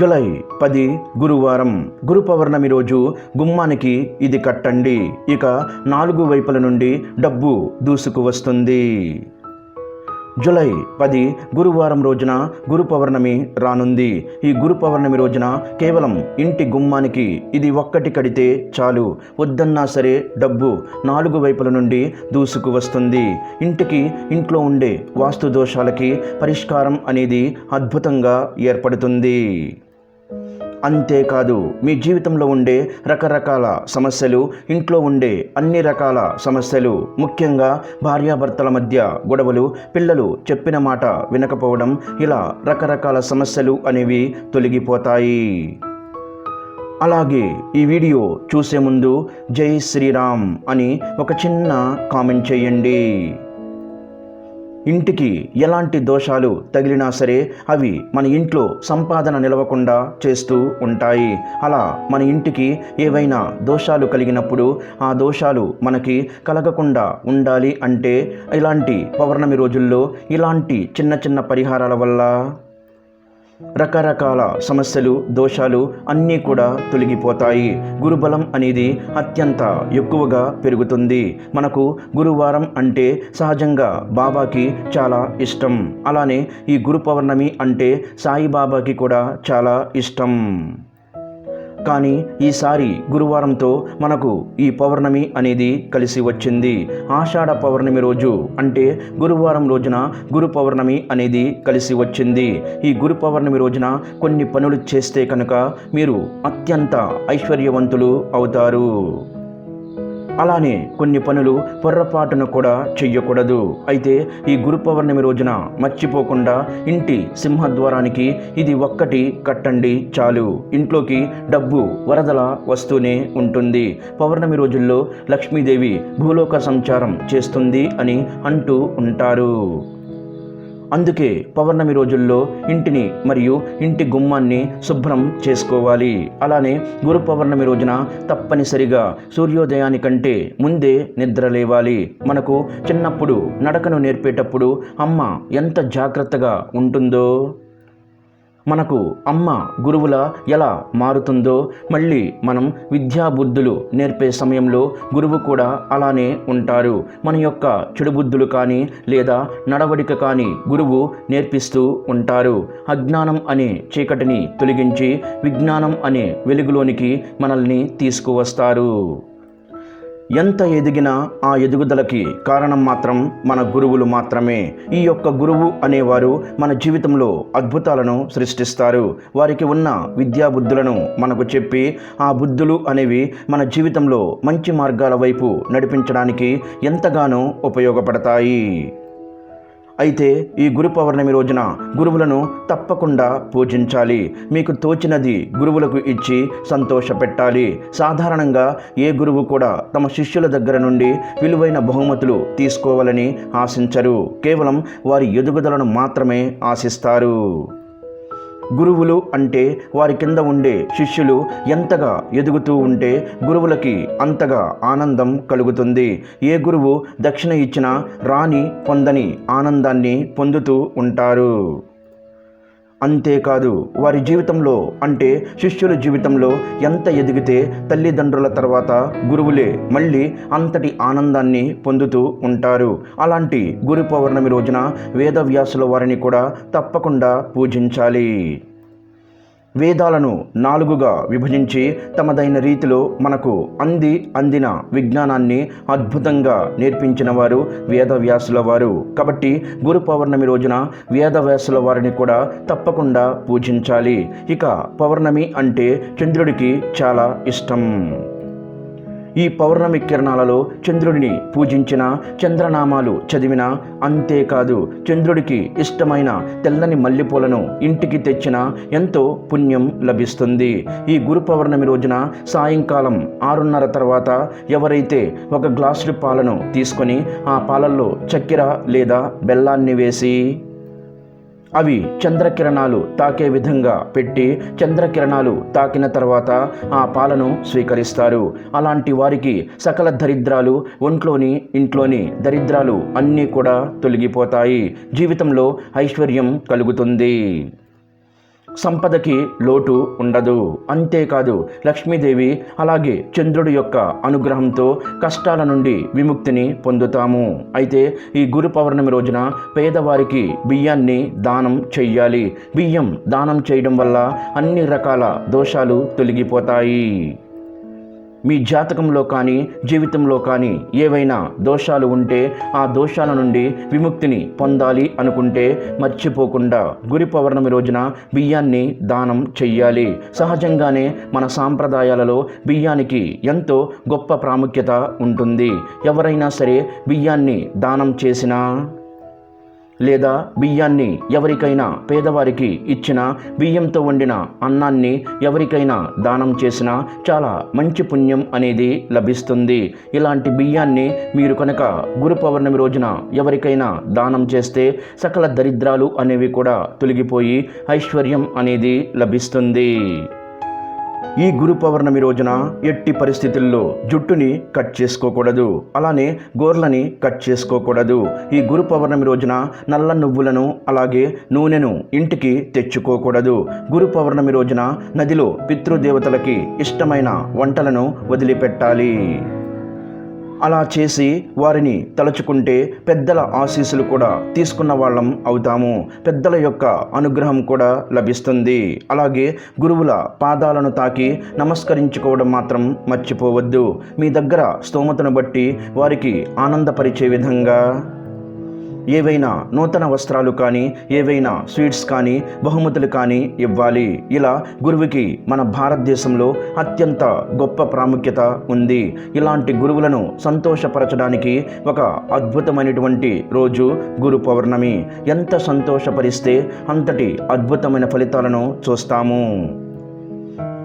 July పది గురువారం గురు పౌర్ణమి రోజు గుమ్మానికి ఇది కట్టండి. ఇక నాలుగు వైపుల నుండి డబ్బు దూసుకు వస్తుంది. జులై పది గురువారం రోజున గురు పౌర్ణమి రానుంది. ఈ గురు పౌర్ణమి రోజున కేవలం ఇంటి గుమ్మానికి ఇది ఒక్కటి కడితే చాలు. వద్దన్నా సరే డబ్బు నాలుగు వైపుల నుండి దూసుకు వస్తుంది. ఇంటికి ఇంట్లో ఉండే వాస్తు దోషాలకి పరిష్కారం అనేది అద్భుతంగా ఏర్పడుతుంది. అంతేకాదు మీ జీవితంలో ఉండే రకరకాల సమస్యలు ఇంట్లో ఉండే అన్ని రకాల సమస్యలు ముఖ్యంగా భార్యాభర్తల మధ్య గొడవలు పిల్లలు చెప్పిన మాట వినకపోవడం ఇలా రకరకాల సమస్యలు అనేవి తొలగిపోతాయి. అలాగే ఈ వీడియో చూసే ముందు జై శ్రీరామ్ అని ఒక చిన్న కామెంట్ చేయండి. ఇంటికి ఎలాంటి దోషాలు తగిలినా సరే అవి మన ఇంట్లో సంపాదన నిలవకుండా చేస్తూ ఉంటాయి. అలా మన ఇంటికి ఏవైనా దోషాలు కలిగినప్పుడు ఆ దోషాలు మనకి కలగకుండా ఉండాలి అంటే ఇలాంటి పౌర్ణమి రోజుల్లో ఇలాంటి చిన్న చిన్న పరిహారాల వల్ల రకరకాల సమస్యలు దోషాలు అన్నీ కూడా తొలగిపోతాయి. గురుబలం అనేది అత్యంత ఎక్కువగా పెరుగుతుంది. మనకు గురువారం అంటే సహజంగా బాబాకి చాలా ఇష్టం. అలానే ఈ గురు పౌర్ణమి అంటే సాయిబాబాకి కూడా చాలా ఇష్టం. కానీ ఈసారి గురువారంతో మనకు ఈ పౌర్ణమి అనేది కలిసి వచ్చింది. ఆషాఢ పౌర్ణమి రోజు అంటే గురువారం రోజున గురు పౌర్ణమి అనేది కలిసి వచ్చింది. ఈ గురు పౌర్ణమి రోజున కొన్ని పనులు చేస్తే కనుక మీరు అత్యంత ఐశ్వర్యవంతులు అవుతారు. అలానే కొన్ని పనులు పొర్రపాటును కూడా చెయ్యకూడదు. అయితే ఈ గురు పౌర్ణమి రోజున మర్చిపోకుండా ఇంటి సింహద్వారానికి ఇది ఒక్కటి కట్టండి చాలు. ఇంట్లోకి డబ్బు వరదల వస్తూనే ఉంటుంది. పౌర్ణమి రోజుల్లో లక్ష్మీదేవి భూలోక సంచారం చేస్తుంది అని అంటూ ఉంటారు. అందుకే పౌర్ణమి రోజుల్లో ఇంటిని మరియు ఇంటి గుమ్మాన్ని శుభ్రం చేసుకోవాలి. అలానే గురు పౌర్ణమి రోజున తప్పనిసరిగా సూర్యోదయానికంటే ముందే నిద్ర లేవాలి. మనకు చిన్నప్పుడు నడకను నేర్పేటప్పుడు అమ్మ ఎంత జాగ్రత్తగా ఉంటుందో మనకు అమ్మ గురువుల ఎలా మారుతుందో మళ్ళీ మనం విద్యాబుద్ధులు నేర్పే సమయంలో గురువు కూడా అలానే ఉంటారు. మన యొక్క చెడు బుద్ధులు కానీ లేదా నడవడిక కానీ గురువు నేర్పిస్తూ ఉంటారు. అజ్ఞానం అనే చీకటిని తొలగించి విజ్ఞానం అనే వెలుగులోనికి మనల్ని తీసుకువస్తారు. ఎంత ఎదిగినా ఆ ఎదుగుదలకి కారణం మాత్రం మన గురువులు మాత్రమే. ఈ యొక్క గురువు అనేవారు మన జీవితంలో అద్భుతాలను సృష్టిస్తారు. వారికి ఉన్న విద్యాబుద్ధులను మనకు చెప్పి ఆ బుద్ధులు అనేవి మన జీవితంలో మంచి మార్గాల వైపు నడిపించడానికి ఎంతగానో ఉపయోగపడతాయి. అయితే ఈ గురు పౌర్ణమి రోజున గురువులను తప్పకుండా పూజించాలి. మీకు తోచినది గురువులకు ఇచ్చి సంతోషపెట్టాలి. సాధారణంగా ఏ గురువు కూడా తమ శిష్యుల దగ్గర నుండి విలువైన బహుమతులు తీసుకోవాలని ఆశించరు. కేవలం వారి ఎదుగుదలను మాత్రమే ఆశిస్తారు. గురువులు అంటే వారి కింద ఉండే శిష్యులు ఎంతగా ఎదుగుతూ ఉంటే గురువులకి అంతగా ఆనందం కలుగుతుంది. ఏ గురువు దక్షిణ ఇచ్చినా రాని పొందని ఆనందాన్ని పొందుతూ ఉంటారు. అంతేకాదు వారి జీవితంలో అంటే శిష్యుల జీవితంలో ఎంత ఎదిగితే తల్లిదండ్రుల తర్వాత గురువులే మళ్ళీ అంతటి ఆనందాన్ని పొందుతూ ఉంటారు. అలాంటి గురు పౌర్ణమి రోజున వేదవ్యాసుల వారిని కూడా తప్పకుండా పూజించాలి. వేదాలను నాలుగుగా విభజించి తమదైన రీతిలో మనకు అంది అందిన విజ్ఞానాన్ని అద్భుతంగా నేర్పించిన వారు వేదవ్యాసుల వారు. కాబట్టి గురు పౌర్ణమి రోజున వేదవ్యాసుల వారిని కూడా తప్పకుండా పూజించాలి. ఇక పౌర్ణమి అంటే చంద్రుడికి చాలా ఇష్టం. ఈ పౌర్ణమి కిరణాలలో చంద్రుడిని పూజించిన చంద్రనామాలు చదివిన అంతేకాదు చంద్రుడికి ఇష్టమైన తెల్లని మల్లెపూలను ఇంటికి తెచ్చిన ఎంతో పుణ్యం లభిస్తుంది. ఈ గురు పౌర్ణమి రోజున సాయంకాలం ఆరున్నర తర్వాత ఎవరైతే ఒక గ్లాసు పాలను తీసుకొని ఆ పాలల్లో చక్కెర లేదా బెల్లాన్ని వేసి అవి చంద్రకిరణాలు తాకే విధంగా పెట్టి చంద్రకిరణాలు తాకిన తర్వాత ఆ పాలను స్వీకరిస్తారు. అలాంటి వారికి సకల దరిద్రాలు ఒంట్లోని ఇంట్లోని దరిద్రాలు అన్నీ కూడా తొలగిపోతాయి. జీవితంలో ఐశ్వర్యం కలుగుతుంది. సంపదకి లోటు ఉండదు. అంతేకాదు లక్ష్మీదేవి అలాగే చంద్రుడి యొక్క అనుగ్రహంతో కష్టాల నుండి విముక్తిని పొందుతాము. అయితే ఈ గురు పౌర్ణమి రోజున పేదవారికి బియ్యాన్ని దానం చెయ్యాలి. బియ్యం దానం చేయడం వల్ల అన్ని రకాల దోషాలు తొలగిపోతాయి. మీ జాతకంలో కానీ జీవితంలో కానీ ఏవైనా దోషాలు ఉంటే ఆ దోషాల నుండి విముక్తిని పొందాలి అనుకుంటే మర్చిపోకుండా గురి పౌర్ణమి రోజున బియ్యాన్ని దానం చెయ్యాలి. సహజంగానే మన సాంప్రదాయాలలో బియ్యానికి ఎంతో గొప్ప ప్రాముఖ్యత ఉంటుంది. ఎవరైనా సరే బియ్యాన్ని దానం చేసినా లేదా బియ్యాన్ని ఎవరికైనా పేదవారికి ఇచ్చిన బియ్యంతో వండిన అన్నాన్ని ఎవరికైనా దానం చేసినా చాలా మంచి పుణ్యం అనేది లభిస్తుంది. ఇలాంటి బియ్యాన్ని మీరు కనుక గురు పౌర్ణమి రోజున ఎవరికైనా దానం చేస్తే సకల దరిద్రాలు అనేవి కూడా తొలగిపోయి ఐశ్వర్యం అనేది లభిస్తుంది. ఈ గురు పౌర్ణమి రోజున ఎట్టి పరిస్థితుల్లో జుట్టుని కట్ చేసుకోకూడదు అలానే గోర్లని కట్ చేసుకోకూడదు. ఈ గురు పౌర్ణమి రోజున నల్ల నువ్వులను అలాగే నూనెను ఇంటికి తెచ్చుకోకూడదు. గురు పౌర్ణమి రోజున నదిలో పితృదేవతలకి ఇష్టమైన వంటలను వదిలిపెట్టాలి. అలా చేసి వారిని తలుచుకుంటే పెద్దల ఆశీస్సులు కూడా తీసుకున్న వాళ్ళం అవుతాము. పెద్దల యొక్క అనుగ్రహం కూడా లభిస్తుంది. అలాగే గురువుల పాదాలను తాకి నమస్కరించుకోవడం మాత్రం మర్చిపోవద్దు. మీ దగ్గర స్తోమతను బట్టి వారికి ఆనందపరిచే విధంగా ఏవైనా నూతన వస్త్రాలు కానీ ఏవైనా స్వీట్స్ కానీ బహుమతులు కానీ ఇవ్వాలి. ఇలా గురువుకి మన భారతదేశంలో అత్యంత గొప్ప ప్రాముఖ్యత ఉంది. ఇలాంటి గురువులను సంతోషపరచడానికి ఒక అద్భుతమైనటువంటి రోజు గురు పౌర్ణమి. ఎంత సంతోషపరిస్తే అంతటి అద్భుతమైన ఫలితాలను చూస్తాము.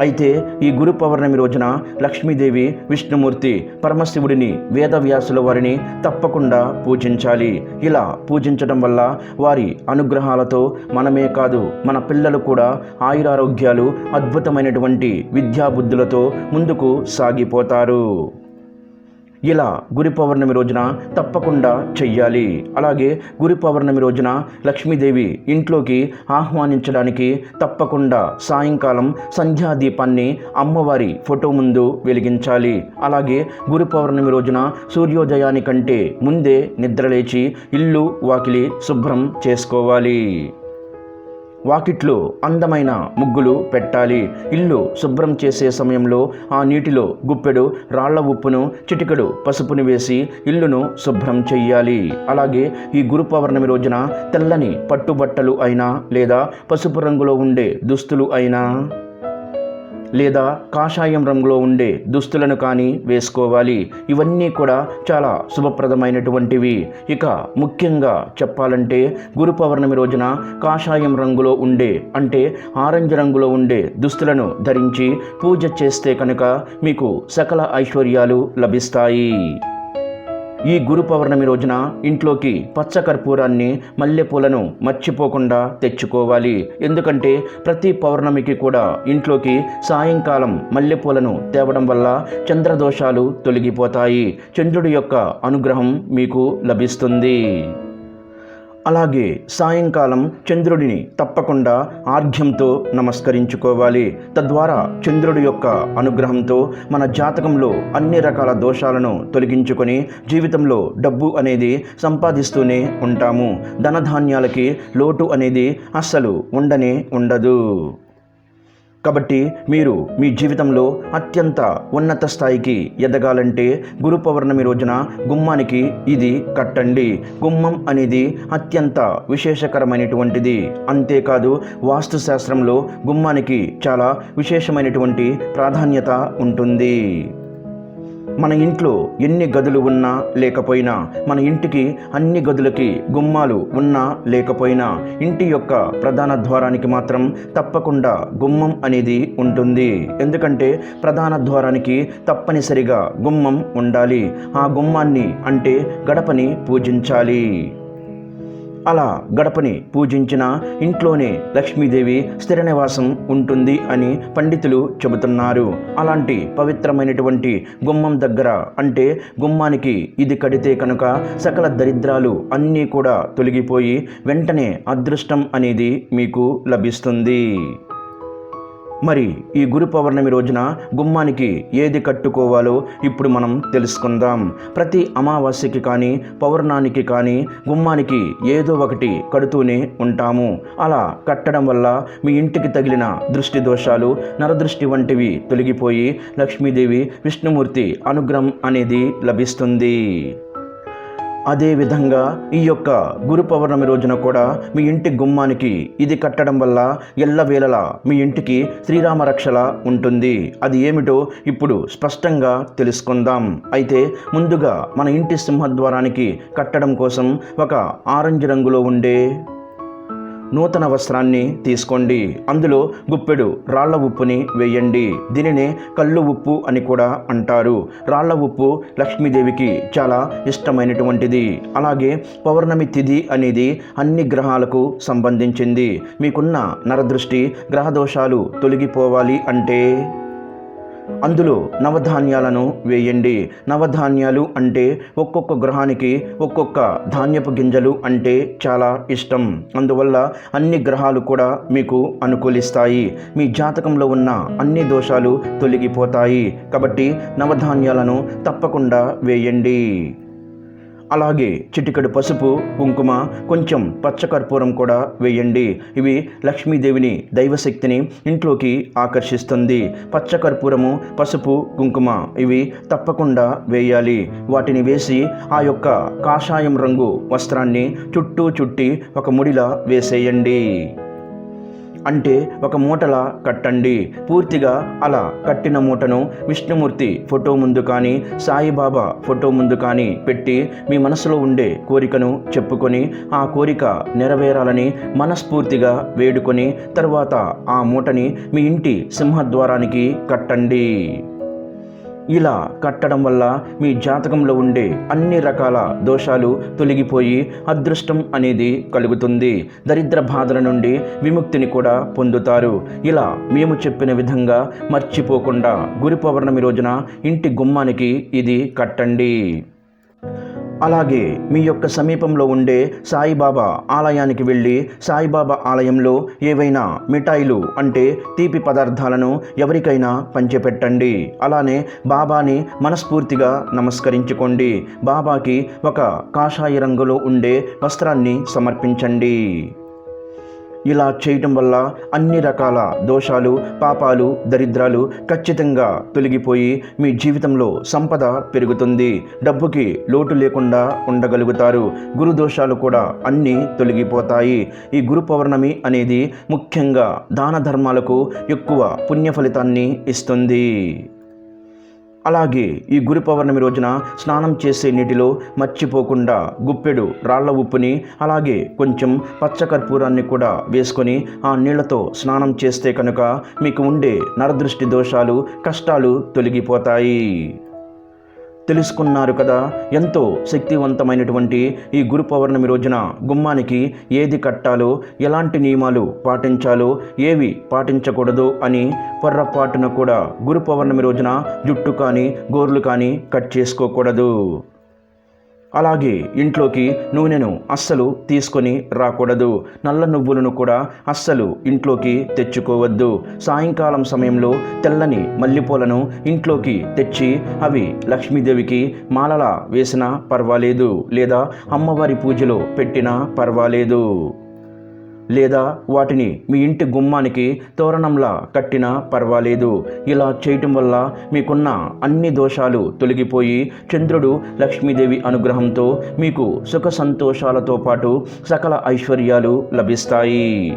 అయితే ఈ గురు పౌర్ణమి రోజున లక్ష్మీదేవి విష్ణుమూర్తి పరమశివుడిని వేదవ్యాసుల వారిని తప్పకుండా పూజించాలి. ఇలా పూజించడం వల్ల వారి అనుగ్రహాలతో మనమే కాదు మన పిల్లలు కూడా ఆయురారోగ్యాలు అద్భుతమైనటువంటి విద్యాబుద్ధులతో ముందుకు సాగిపోతారు. ఇలా గురి పౌర్ణమి రోజున తప్పకుండా చెయ్యాలి. అలాగే గురి పౌర్ణమి రోజున లక్ష్మీదేవి ఇంట్లోకి ఆహ్వానించడానికి తప్పకుండా సాయంకాలం సంధ్యాదీపాన్ని అమ్మవారి ఫోటో ముందు వెలిగించాలి. అలాగే గురి పౌర్ణమి రోజున సూర్యోదయానికంటే ముందే నిద్రలేచి ఇల్లు వాకిలి శుభ్రం చేసుకోవాలి. వాకిట్లో అందమైన ముగ్గులు పెట్టాలి. ఇల్లు శుభ్రం చేసే సమయంలో ఆ నీటిలో గుప్పెడు రాళ్ళ ఉప్పును చిటికెడు పసుపుని వేసి ఇల్లును శుభ్రం చెయ్యాలి. అలాగే ఈ గురు పౌర్ణమి రోజున తెల్లని పట్టుబట్టలు అయినా లేదా పసుపు రంగులో ఉండే దుస్తులు అయినా లేదా కాషాయం రంగులో ఉండే దుస్తులను కానీ వేసుకోవాలి. ఇవన్నీ కూడా చాలా శుభప్రదమైనటువంటివి. ఇక ముఖ్యంగా చెప్పాలంటే గురు పౌర్ణమి రోజున కాషాయం రంగులో ఉండే అంటే ఆరెంజ్ రంగులో ఉండే దుస్తులను ధరించి పూజ చేస్తే కనుక మీకు సకల ఐశ్వర్యాలు లభిస్తాయి. ఈ గురు పౌర్ణమి రోజున ఇంట్లోకి పచ్చ కర్పూరాన్ని మల్లెపూలను మర్చిపోకుండా తెచ్చుకోవాలి. ఎందుకంటే ప్రతి పౌర్ణమికి కూడా ఇంట్లోకి సాయంకాలం మల్లెపూలను తేవడం వల్ల చంద్రదోషాలు తొలగిపోతాయి. చంద్రుడి యొక్క అనుగ్రహం మీకు లభిస్తుంది. అలాగే సాయంకాలం చంద్రుడిని తప్పకుండా ఆర్ఘ్యంతో నమస్కరించుకోవాలి. తద్వారా చంద్రుడి యొక్క అనుగ్రహంతో మన జాతకంలో అన్ని రకాల దోషాలను తొలగించుకొని జీవితంలో డబ్బు అనేది సంపాదిస్తూనే ఉంటాము. ధనధాన్యాలకి లోటు అనేది అస్సలు ఉండనే ఉండదు. కాబట్టి మీరు మీ జీవితంలో అత్యంత ఉన్నత స్థాయికి ఎదగాలంటే గురు పౌర్ణమి రోజున గుమ్మానికి ఇది కట్టండి. గుమ్మం అనేది అత్యంత విశేషకరమైనటువంటిది. అంతేకాదు వాస్తుశాస్త్రంలో గుమ్మానికి చాలా విశేషమైనటువంటి ప్రాధాన్యత ఉంటుంది. మన ఇంట్లో ఎన్ని గదులు ఉన్నా లేకపోయినా మన ఇంటికి అన్ని గదులకి గుమ్మాలు ఉన్నా లేకపోయినా ఇంటి యొక్క ప్రధాన ద్వారానికి మాత్రం తప్పకుండా గుమ్మం అనేది ఉంటుంది. ఎందుకంటే ప్రధాన ద్వారానికి తప్పనిసరిగా గుమ్మం ఉండాలి. ఆ గుమ్మాన్ని అంటే గడపని పూజించాలి. అలా గడపని పూజించిన ఇంట్లోనే లక్ష్మీదేవి స్థిర నివాసం ఉంటుంది అని పండితులు చెబుతున్నారు. అలాంటి పవిత్రమైనటువంటి గుమ్మం దగ్గర అంటే గుమ్మానికి ఇది కడితే కనుక సకల దరిద్రాలు అన్నీ కూడా తొలగిపోయి వెంటనే అదృష్టం అనేది మీకు లభిస్తుంది. మరి ఈ గురు పౌర్ణమి రోజున గుమ్మానికి ఏది కట్టుకోవాలో ఇప్పుడు మనం తెలుసుకుందాం. ప్రతి అమావాస్యకి కానీ పౌర్ణానికి కానీ గుమ్మానికి ఏదో ఒకటి కడుతూనే ఉంటాము. అలా కట్టడం వల్ల మీ ఇంటికి తగిలిన దృష్టి దోషాలు నరదృష్టి వంటివి తొలగిపోయి లక్ష్మీదేవి విష్ణుమూర్తి అనుగ్రహం అనేది లభిస్తుంది. అదేవిధంగా ఈ యొక్క గురు పౌర్ణమి రోజున కూడా మీ ఇంటి గుమ్మానికి ఇది కట్టడం వల్ల ఎల్లవేళలా మీ ఇంటికి శ్రీరామ రక్షల ఉంటుంది. అది ఏమిటో ఇప్పుడు స్పష్టంగా తెలుసుకుందాం. అయితే ముందుగా మన ఇంటి సింహద్వారానికి కట్టడం కోసం ఒక ఆరెంజ్ రంగులో ఉండే నూతన వస్త్రాన్ని తీసుకోండి. అందులో గుప్పెడు రాళ్ళ ఉప్పుని వేయండి. దీనినే కళ్ళు ఉప్పు అని కూడా అంటారు. రాళ్ళ ఉప్పు లక్ష్మీదేవికి చాలా ఇష్టమైనటువంటిది. అలాగే పౌర్ణమి తిథి అనేది అన్ని గ్రహాలకు సంబంధించింది. మీకున్న నరదృష్టి గ్రహదోషాలు తొలగిపోవాలి అంటే అందులో నవధాన్యాలను వేయండి. నవధాన్యాలు అంటే ఒక్కొక్క గ్రహానికి ఒక్కొక్క ధాన్యపు గింజలు అంటే చాలా ఇష్టం. అందువల్ల అన్ని గ్రహాలు కూడా మీకు అనుకూలిస్తాయి. మీ జాతకంలో ఉన్న అన్ని దోషాలు తొలగిపోతాయి. కాబట్టి నవధాన్యాలను తప్పకుండా వేయండి. అలాగే చిటికెడు పసుపు కుంకుమ కొంచెం పచ్చకర్పూరం కూడా వేయండి. ఇవి లక్ష్మీదేవిని దైవశక్తిని ఇంట్లోకి ఆకర్షిస్తుంది. పచ్చకర్పూరము పసుపు కుంకుమ ఇవి తప్పకుండా వేయాలి. వాటిని వేసి ఆ యొక్క కాషాయం రంగు వస్త్రాన్ని చుట్టూ చుట్టి ఒక ముడిలా వేసేయండి. అంటే ఒక మూటలా కట్టండి. పూర్తిగా అలా కట్టిన మూటను విష్ణుమూర్తి ఫోటో ముందు కానీ సాయిబాబా ఫోటో ముందు కానీ పెట్టి మీ మనసులో ఉండే కోరికను చెప్పుకొని ఆ కోరిక నెరవేరాలని మనస్ఫూర్తిగా వేడుకొని తర్వాత ఆ మూటని మీ ఇంటి సింహద్వారానికి కట్టండి. ఇలా కట్టడం వల్ల మీ జాతకంలో ఉండే అన్ని రకాల దోషాలు తొలగిపోయి అదృష్టం అనేది కలుగుతుంది. దరిద్ర బాధల నుండి విముక్తిని కూడా పొందుతారు. ఇలా మేము చెప్పిన విధంగా మర్చిపోకుండా గురి పౌర్ణమి రోజున ఇంటి గుమ్మానికి ఇది కట్టండి. అలాగే మీ యొక్క సమీపంలో ఉండే సాయిబాబా ఆలయానికి వెళ్ళి సాయిబాబా ఆలయంలో ఏవైనా మిఠాయిలు అంటే తీపి పదార్థాలను ఎవరికైనా పంచిపెట్టండి. అలానే బాబాని మనస్ఫూర్తిగా నమస్కరించుకోండి. బాబాకి ఒక కాషాయ రంగులో ఉండే వస్త్రాన్ని సమర్పించండి. ఇలా చేయటం వల్ల అన్ని రకాల దోషాలు పాపాలు దరిద్రాలు ఖచ్చితంగా తొలగిపోయి మీ జీవితంలో సంపద పెరుగుతుంది. డబ్బుకి లోటు లేకుండా ఉండగలుగుతారు. గురు దోషాలు కూడా అన్నీ తొలగిపోతాయి. ఈ గురు పౌర్ణమి అనేది ముఖ్యంగా దాన ధర్మాలకు ఎక్కువ పుణ్య ఫలితాన్ని ఇస్తుంది. అలాగే ఈ గురు పౌర్ణమి రోజున స్నానం చేసే నీటిలో మర్చిపోకుండా గుప్పెడు రాళ్ళ ఉప్పుని అలాగే కొంచెం పచ్చకర్పూరాన్ని కూడా వేసుకొని ఆ నీళ్ళతో స్నానం చేస్తే కనుక మీకు ఉండే నరదృష్టి దోషాలు కష్టాలు తొలగిపోతాయి. తెలుసుకున్నారు కదా. ఎంతో శక్తివంతమైనటువంటి ఈ గురు పౌర్ణమి రోజున గుమ్మానికి ఏది కట్టాలో ఎలాంటి నియమాలు పాటించాలో ఏవి పాటించకూడదు అని పొర్రపాటున కూడా గురు పౌర్ణమి రోజున జుట్టు కానీ గోర్లు కానీ కట్ చేసుకోకూడదు. అలాగే ఇంట్లోకి నూనెను అస్సలు తీసుకొని రాకూడదు. నల్ల నువ్వులను కూడా అస్సలు ఇంట్లోకి తెచ్చుకోవద్దు. సాయంకాలం సమయంలో తెల్లని మల్లెపూలను ఇంట్లోకి తెచ్చి అవి లక్ష్మీదేవికి మాలలా వేసినా పర్వాలేదు లేదా అమ్మవారి పూజలో పెట్టినా పర్వాలేదు. లేదా వాటిని మీ ఇంటి గుమ్మానికి తోరణంలా కట్టినా పర్వాలేదు. ఇలా చేయటం వల్ల మీకున్న అన్ని దోషాలు తొలగిపోయి చంద్రుడు లక్ష్మీదేవి అనుగ్రహంతో మీకు సుఖ సంతోషాలతో పాటు సకల ఐశ్వర్యాలు లభిస్తాయి.